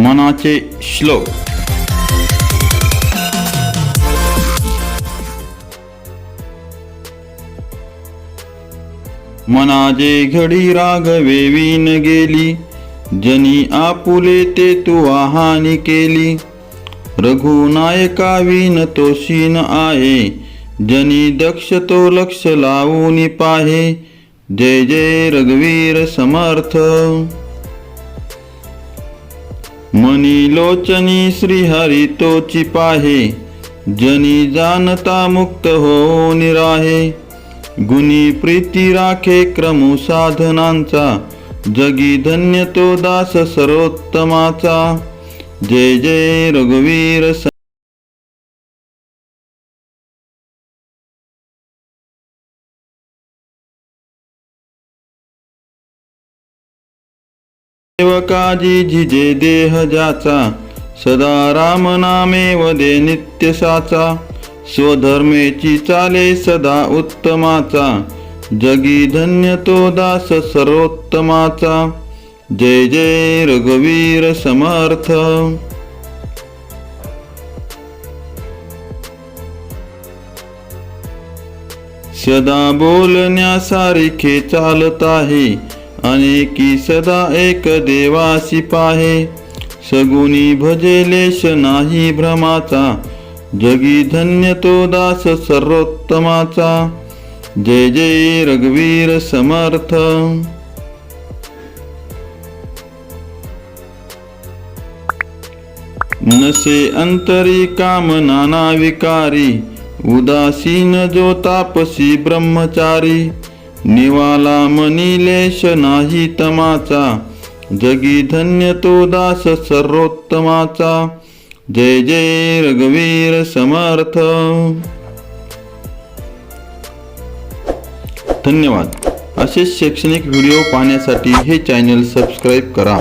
मनाचे श्लोक. मनाजे घडी राघवे विन गेली. जनी आपुले ते तू आहानी केली. रघुनायका विन तो शीन आहे. जनी दक्ष तो लक्ष लावून पाहे. जय जय रघुवीर समर्थ. मनी लोचनी श्रीहरी तोची पाहे जनी जाणता मुक्त हो निराहे गुणी प्रीती राखे क्रम साधनांचा जगी धन्य तो दास सर्वोत्तमाचा. जय जय रघुवीर सेवकाजी झिजे देह ज्याचा सदा राम नामे वदे नित्य साचा. स्वधर्मेची चाले सदा उत्तमाचा जगी धन्य तो दास सर्वोत्तमाचा. जय जय रघुवीर समर्थ. सदा बोलण्यासारखे चालत आहे अनेकी सदा एक देवासी पाहे सगुणी भजेलेश नाही भ्रमाचा जगी धन्य तो दास सर्वोत्तमाचा. जय जय रघुवीर समर्थ. नसे अंतरी काम नाना विकारी उदासीन जो तापसी ब्रह्मचारी. निवाला मनिलेश नाही तमाचा. जगी धन्य तो दास सर्वोत्तमाचा. जय जय रघुवीर समर्थ. धन्यवाद. असेच शैक्षणिक व्हिडिओ पाहण्यासाठी हे चॅनल सबस्क्राईब करा.